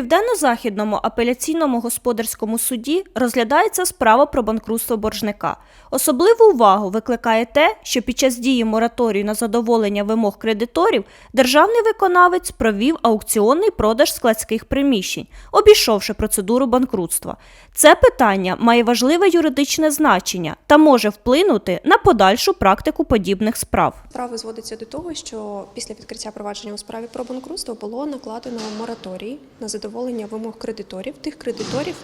Південно-Західному апеляційному господарському суді розглядається справа про банкрутство боржника. Особливу увагу викликає те, що під час дії мораторію на задоволення вимог кредиторів державний виконавець провів аукціонний продаж складських приміщень, обійшовши процедуру банкрутства. Це питання має важливе юридичне значення та може вплинути на подальшу практику подібних справ. Справа зводиться до того, що після відкриття провадження у справі про банкрутство було накладено мораторій на задоволення вимог кредиторів, тих кредиторів,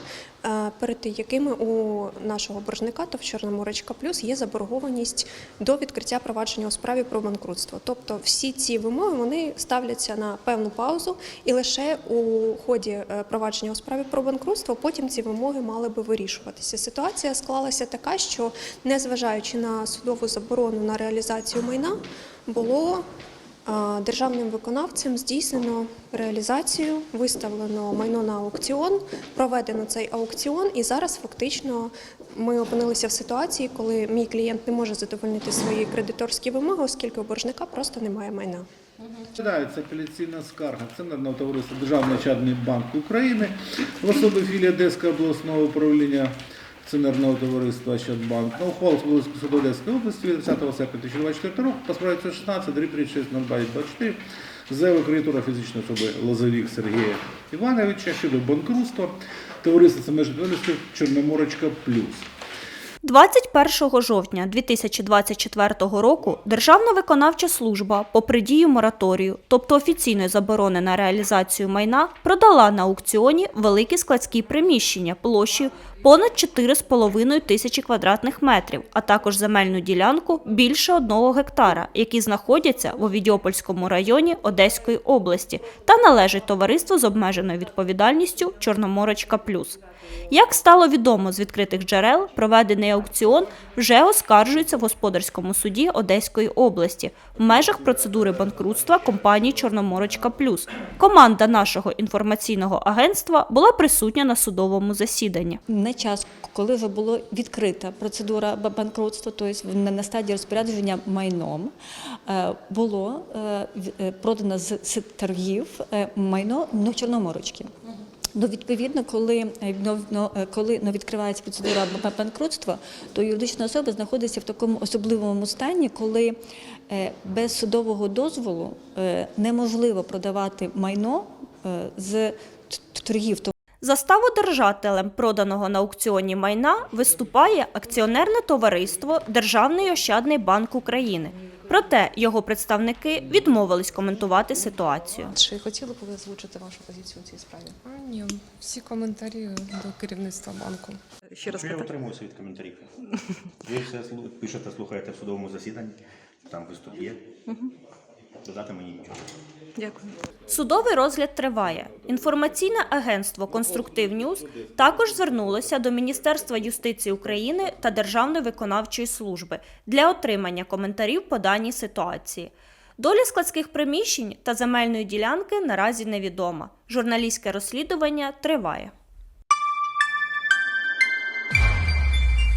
е, перед якими у нашого боржника ТОВ Чорноморочка Плюс є заборгованість до відкриття провадження у справі про банкрутство. Тобто всі ці вимоги вони ставляться на певну паузу, і лише у ході е, провадження у справі про банкрутство потім ці вимоги мали би вирішуватися. Ситуація склалася така, що незважаючи на судову заборону на реалізацію майна, було державним виконавцем здійснено реалізацію, виставлено майно на аукціон, проведено цей аукціон, і зараз фактично ми опинилися в ситуації, коли мій клієнт не може задовольнити свої кредиторські вимоги, оскільки у боржника просто немає майна. Розглядається апеляційна скарга. Акціонерного товариства Державний ощадний банк України в особі філії Одеського обласного управління акціонерного товариства «Щадбанк» на ухвалу Волинського суду Одеської області від 10 серпня 2024 року по справі 16 36 24 заяву кредитора фізичної особи Лозовік Сергія Івановича щодо банкрутства товариства це межі Чорноморочка Плюс. 21 жовтня 2024 року Державна виконавча служба по придію мораторію, тобто офіційної заборони на реалізацію майна, продала на аукціоні великі складські приміщення площею понад 4,5 тисячі квадратних метрів, а також земельну ділянку більше одного гектара, які знаходяться в Овідіопольському районі Одеської області та належать товариству з обмеженою відповідальністю Чорноморочка Плюс. Як стало відомо з відкритих джерел, проведений аукціон вже оскаржується в господарському суді Одеської області в межах процедури банкрутства компанії Чорноморочка Плюс. Команда нашого інформаційного агентства була присутня на судовому засіданні. На час, коли вже була відкрита процедура ба- банкрутства, тобто на на стадії розпорядження майном, е, було е, е, продано з торгів майно ну, Чорноморочки. Ну, відповідно, коли, е, ну, ну, е, коли ну, відкривається процедура банкрутства, то юридична особа знаходиться в такому особливому стані, коли е, без судового дозволу неможливо продавати майно з торгів. Заставодержателем проданого на аукціоні майна виступає акціонерне товариство Державний ощадний банк України. Проте його представники відмовились коментувати ситуацію. Чи хотіли б ви озвучити вашу позицію у цій справі? А, ні, всі коментарі до керівництва банку. Ще раз Що я утримуюся від коментарів? Ви все пишете, слухаєте в судовому засіданні, там виступ є. Додати мені нічого. Дякую. Судовий розгляд триває. Інформаційне агентство Конструктив Ньюз також звернулося до Міністерства юстиції України та Державної виконавчої служби для отримання коментарів по даній ситуації. Доля складських приміщень та земельної ділянки наразі невідома. Журналістське розслідування триває.